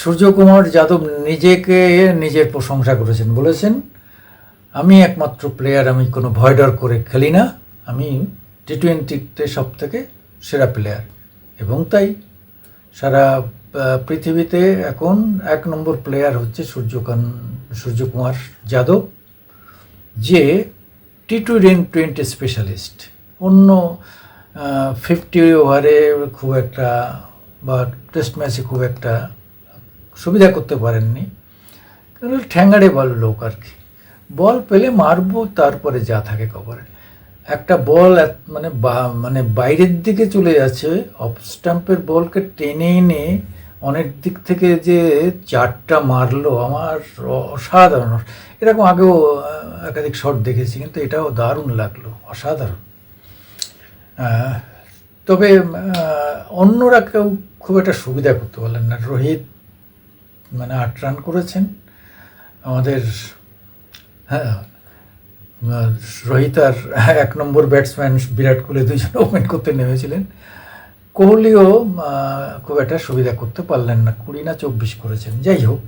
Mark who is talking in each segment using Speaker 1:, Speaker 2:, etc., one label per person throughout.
Speaker 1: সূর্যকুমার যাদব নিজেকে, নিজের প্রশংসা করেছেন। বলেছেন, আমি একমাত্র প্লেয়ার আমি কোনো ভয় ডর করে খেলি না। আমি টি টোয়েন্টিতে সব থেকে সেরা প্লেয়ার এবং তাই সারা পৃথিবীতে এখন এক নম্বর প্লেয়ার হচ্ছে সূর্যকান, সূর্যকুমার যাদব, যে টি টোয়েন্টি স্পেশালিস্ট অন্য ফিফটি ওভারে খুব একটা বা টেস্ট ম্যাচে খুব একটা সুবিধা করতে পারেননি। কারণ ঠ্যাঙ্গাড়ে বল লোক আর কি। বল পেলে মারবো, তারপরে যা থাকে কভারে একটা বল মানে মানে বাইরের দিকে চলে যাচ্ছে, অফ স্টাম্পের বলকে টেনে এনে অনেক দিক থেকে যে চারটা মারলো, আমার অসাধারণ। এরকম আগেও একাধিক শট দেখেছি, কিন্তু এটাও দারুণ লাগল, অসাধারণ। তবে অন্যরা কেউ খুব একটা সুবিধা করতে পারলেন না। রোহিত মানে আট রান করেছেন। আমাদের হ্যাঁ রোহিত আর এক নম্বর ব্যাটসম্যান বিরাট কোহলি দুজন ওপেন করতে নেমেছিলেন। কোহলিও খুব একটা সুবিধা করতে পারলেন না। কুড়ি না চব্বিশ করেছেন। যাই হোক,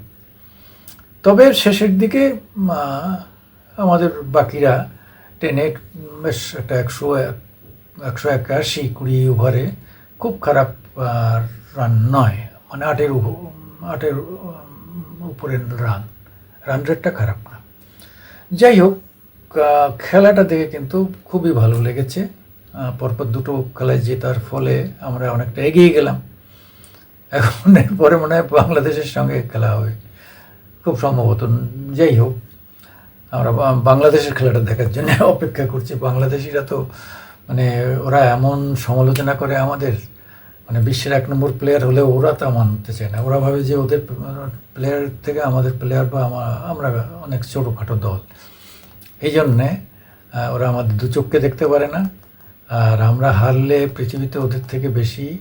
Speaker 1: তবে শেষের দিকে আমাদের বাকিরা টেনে বেশ একটা একশো একশো একাশি কুড়ি ওভারে খুব খারাপ রান নয়। মানে আটের আটের উপরের রান রান রেটটা খারাপ না। যাই হোক খেলাটা দেখে কিন্তু খুবই ভালো লেগেছে। পরপর দুটো খেলায় জেতার ফলে আমরা অনেকটা এগিয়ে গেলাম। এখন পরে মনে হয় বাংলাদেশের সঙ্গে খেলা হবে। খুব সম্ভবত। যাই হোক, আমরা বাংলাদেশের খেলাটা দেখার জন্য অপেক্ষা করছি। বাংলাদেশিরা তো মানে ওরা এমন সমালোচনা করে আমাদের। মানে বিশ্বের এক নম্বর প্লেয়ার হলেও ওরা তা মানতে চায় না। ওরা ভাবে যে ওদের প্লেয়ার থেকে আমাদের প্লেয়ার বা আমা- আমরা অনেক ছোটোখাটো দল। এই জন্যে ওরা আমাদের দু চোখকে দেখতে পারে না। আর আমরা হারলে পৃথিবীতে ওদের থেকে বেশি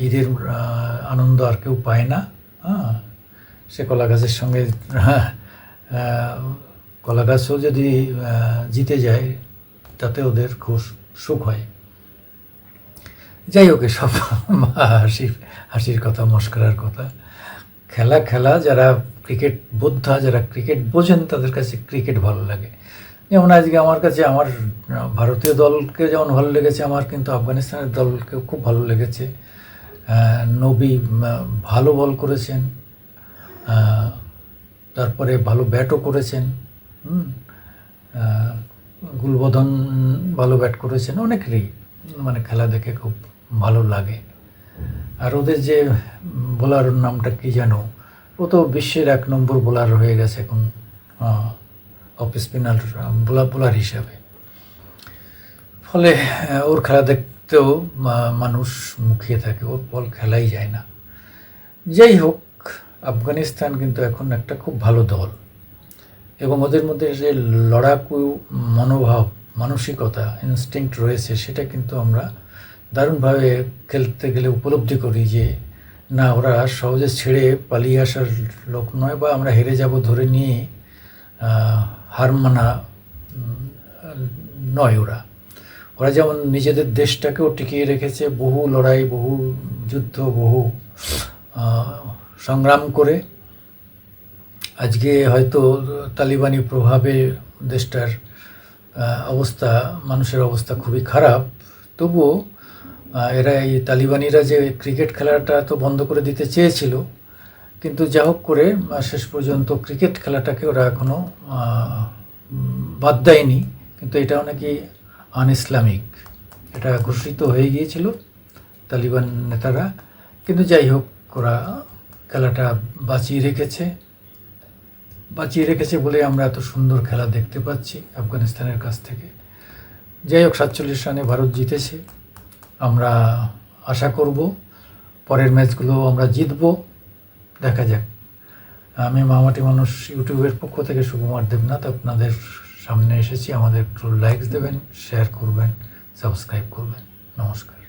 Speaker 1: ঈদের আনন্দ আর কেউ পায় না। হ্যাঁ সে কলা গাছের সঙ্গে কলা গাছও যদি জিতে যায়, তাতে ওদের খুব সুখ হয়। যাই হোক সব হাসির হাসির কথা, মস্করার কথা। খেলা খেলা, যারা ক্রিকেট বোদ্ধা, যারা ক্রিকেট বোঝেন, তাদের কাছে ক্রিকেট ভালো লাগে। যেমন আজকে আমার কাছে, আমার ভারতীয় দলকে যেমন ভালো লেগেছে, আমার কিন্তু আফগানিস্তানের দলকেও খুব ভালো লেগেছে। নবী ভালো বল করেছেন। তারপরে ভালো ব্যাটও করেছেন। গুলবদন ভালো ব্যাট করেছেন। অনেকেরই মানে খেলা দেখে খুব ভালো লাগে। আর ওদের যে বোলার নামটা কি জানো? ও তো বিশ্বের এক নম্বর বোলার হয়ে গেছে এখন অফ স্পিনার বোলার বোলার হিসাবে। ফলে ওর খেলা দেখতেও মানুষ মুখিয়ে থাকে, ওর বল খেলাই যায় না। যাই হোক, আফগানিস্তান কিন্তু এখন একটা খুব ভালো দল। এবং ওদের মধ্যে যে লড়াকু মনোভাব, মানসিকতা ইনস্টিংক্ট রয়েছে, সেটা কিন্তু আমরা দারুণভাবে খেলতে গেলে উপলব্ধি করি যে, না, ওরা সহজে ছেড়ে পালিয়ে আসার লোক নয় বা আমরা হেরে যাব ধরে নিয়ে হার মানা নয় ওরা। ওরা যেমন নিজেদের দেশটাকেও টিকিয়ে রেখেছে, বহু লড়াই, বহু যুদ্ধ, বহু সংগ্রাম করে। আজকে হয়তো তালিবানি প্রভাবে দেশটার অবস্থা, মানুষের অবস্থা খুবই খারাপ। তবুও এরা এই তালিবানিরা যে ক্রিকেট খেলাটা তো বন্ধ করে দিতে চেয়েছিল, কিন্তু যা হোক করে শেষ পর্যন্ত ক্রিকেট খেলাটাকে ওরা এখনও বাদ দেয়নি, কিন্তু এটাও নাকি আন ইসলামিক এটা ঘোষিত হয়ে গিয়েছিল তালিবান নেতারা, কিন্তু যাই হোক, ওরা খেলাটা বাঁচিয়ে রেখেছে। বাঁচিয়ে রেখেছে বলে আমরা এত সুন্দর খেলা দেখতে পাচ্ছি আফগানিস্তানের কাছ থেকে। যাই হোক, সাতচল্লিশ রানে ভারত জিতেছে। আমরা আশা করব পরের ম্যাচগুলো আমরা জিতব। দেখা যাক। আমি মামাটি মানুষ ইউটিউবের পক্ষ থেকে সুকুমার দেবনাথ আপনাদের সামনে এসেছি। আমাদের একটু লাইকস দেবেন শেয়ার করবেন সাবস্ক্রাইব করবেন। নমস্কার।